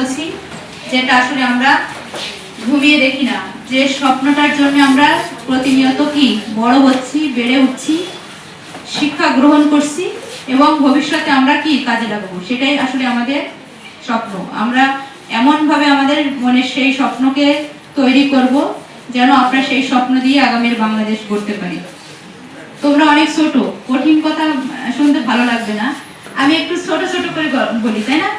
বলছি, যেটা আসলে আমরা ঘুমিয়ে দেখি না। যে স্বপ্নটার জন্য আমরা প্রতিনিয়ত কি বড় হচ্ছি, বেড়ে উঠছি, শিক্ষা গ্রহণ করছি এবং ভবিষ্যতে আমরা কি কাজে লাগাবো, সেটাই আসলে আমাদের স্বপ্ন। আমরা এমনভাবে আমাদের মনে সেই স্বপ্নকে তৈরি করব যেন আমরা সেই স্বপ্ন দিয়ে আগামীর বাংলাদেশ গড়তে পারি। তোমরা অনেক ছোট, কঠিন কথা শুনতে ভালো লাগবে না। আমি একটু ছোট ছোট করে বলি, তাই না?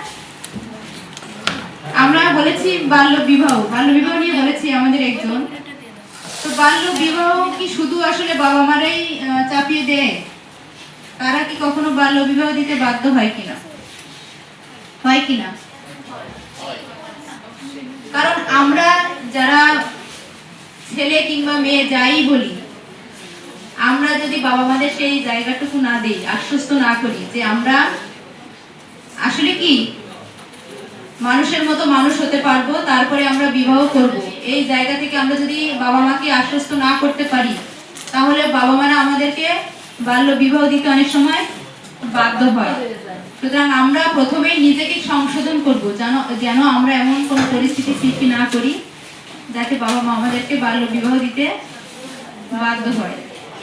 বলেছি বাল্য বিবাহ। বাল্য বিবাহ নিয়ে বলেছি আমাদের একজন। তো বাল্য বিবাহ কি শুধু আসলে বাবা মারাই চাপিয়ে দেয়? তারা কি কখনো বাল্য বিবাহ দিতে বাধ্য হয় কিনা? হয় কিনা? কারণ আমরা যারা ছেলে কিংবা মেয়ে যাই বলি, আমরা যদি বাবা মাদের সেই জায়গাটুকু না দিই, আশ্বস্ত না করি যে আমরা, আসলে কি মানুষের মতো মানুষ হতে পারব, তারপরে আমরা বিবাহ করব। এই জায়গা থেকে আমরা যদি বাবা মাকে আশ্বস্ত না করতে পারি, তাহলে বাবা মারা আমাদেরকে বাল্য বিবাহ দিতে অনেক সময় বাধ্য হয়। সুতরাং আমরা প্রথমেই নিজেকে সংশোধন করব, যেন যেন আমরা এমন কোনো পরিস্থিতি সৃষ্টি না করি, যাতে বাবা মা আমাদেরকে বাল্য বিবাহ দিতে বাধ্য হয়।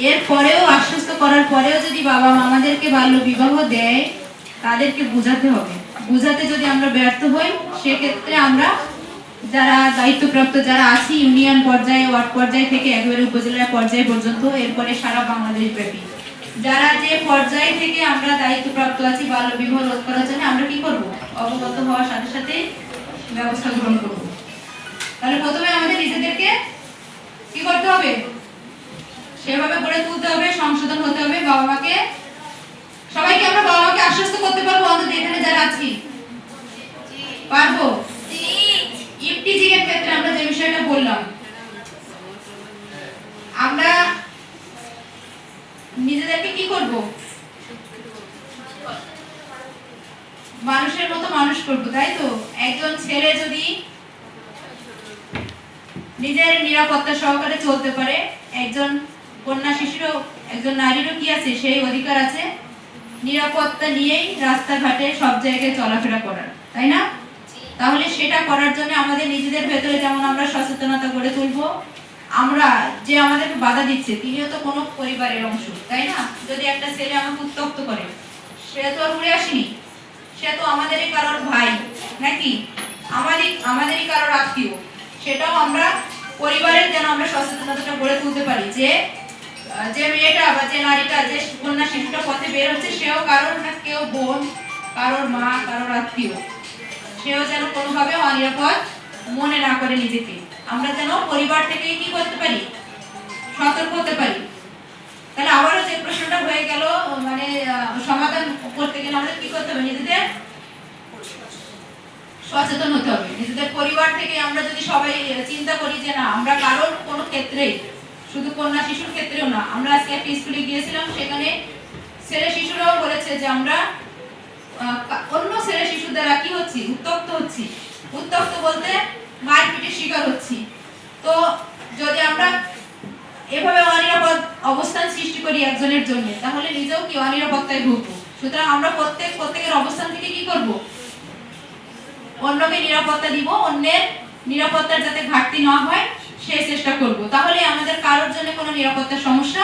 এর পরেও আশ্বস্ত করার পরেও যদি বাবা মা আমাদেরকে বাল্য বিবাহ দেয়, তাদেরকে বোঝাতে হবে। বোঝাতে যদি আমরা ব্যর্থ হই, সেক্ষেত্রে আমরা যারা দায়িত্বপ্রাপ্ত, যারা আছি, ইউনিয়ন পর্যায়ে, ওয়ার্ড পর্যায়ে থেকে একেবারে উপজেলা পর্যায়ে পর্যন্ত, এরপরে সারা বাংলাদেশ ব্যাপী। যারা যে পর্যায়ে থেকে আমরা দায়িত্বপ্রাপ্ত আছি বাল্য বিবাহ রোধ করার জন্য আমরা কি করব? অবগত হওয়ার সাথে সাথে ব্যবস্থা গ্রহণ করব। তাহলে প্রথমে আমাদের নিজেদেরকে কি করতে হবে? সেভাবে গড়ে তুলতে হবে, সংশোধন হতে হবে বাবা মাকে সবাইকে আমরা বাবা মাকে আশ্বস্ত করতে পারব অন্তত এখানে যারা আছি পারব ইফটিজিং এর ক্ষেত্রে আমরা যে বিষয়টা বললাম আমরা নিজেদেরকে কি করব মানুষের মতো মানুষ করব তাই তো? একজন ছেলে যদি নিজের নিরাপত্তা সহকারে চলতে পারে একজন কন্যা শিশুরও একজন নারীরও কি আছে? সেই অধিকার আছে। নিরাপত্তা নিয়েই রাস্তাঘাটে সব জায়গায় চলাফেরা করার তাই না? তাহলে সেটা করার জন্য আমাদের নিজেদের ভেতরে যেমন আমরা সচেতনতা গড়ে তুলবো আমরা যে আমাদেরকে বাধা দিচ্ছে, তিনিও তো কোনো পরিবারের অংশ, তাই না? যদি একটা ছেলে আমাকে উত্তপ্ত করে, সে তো আর উড়ে আসেনি। সে তো আমাদেরই কারোর ভাই, নাকি? আমারই আমাদেরই কারোর আত্মীয়। সেটাও আমরা পরিবারের যেন আমরা সচেতনতাটা গড়ে তুলতে পারি যে যে মেয়েটা বা যে নারীটা, যে কন্যা শিশুটা পথে বের হচ্ছে, সেও কারোর না কেউ বোন, কারোর মা, কারোর আত্মীয়। সেও যেন কোনোভাবে অনিরাপদ মনে না করে নিজেকে। আমরা যেন পরিবার থেকে কি করতে পারি? সতর্ক হতে পারি। তাহলে আবারও যে প্রশ্নটা হয়ে গেল মানে সমাধান করতে গেলে আমাদের কি করতে হবে? নিজেদের সচেতন হতে হবে। নিজেদের পরিবার থেকে আমরা যদি সবাই চিন্তা করি যে না, আমরা কারোর কোনো ক্ষেত্রে, শুধু কন্যা শিশুর ক্ষেত্রেও না, আমরা আজকে একটা স্কুলে গিয়েছিলাম, সেখানে ছেলে শিশুরাও বলেছে যে আমরা অন্য ছেলে শিশু দ্বারা কি হচ্ছি? উত্তপ্ত হচ্ছি। উত্তপ্ত বলতে মারপিটের শিকার হচ্ছি। তো যদি আমরা এভাবে অনিরাপদ অবস্থান সৃষ্টি করি একজনের জন্য, তাহলে নিজেও কি অনিরাপত্তায় ভুগবো? সুতরাং আমরা প্রত্যেক, প্রত্যেকের অবস্থান থেকে কি করব? অন্যকে নিরাপত্তা দিব, অন্যের নিরাপত্তার যাতে ঘাটতি না হয় সেই চেষ্টা করব। তাহলে আমাদের কারোর জন্য কোনো নিরাপত্তার সমস্যা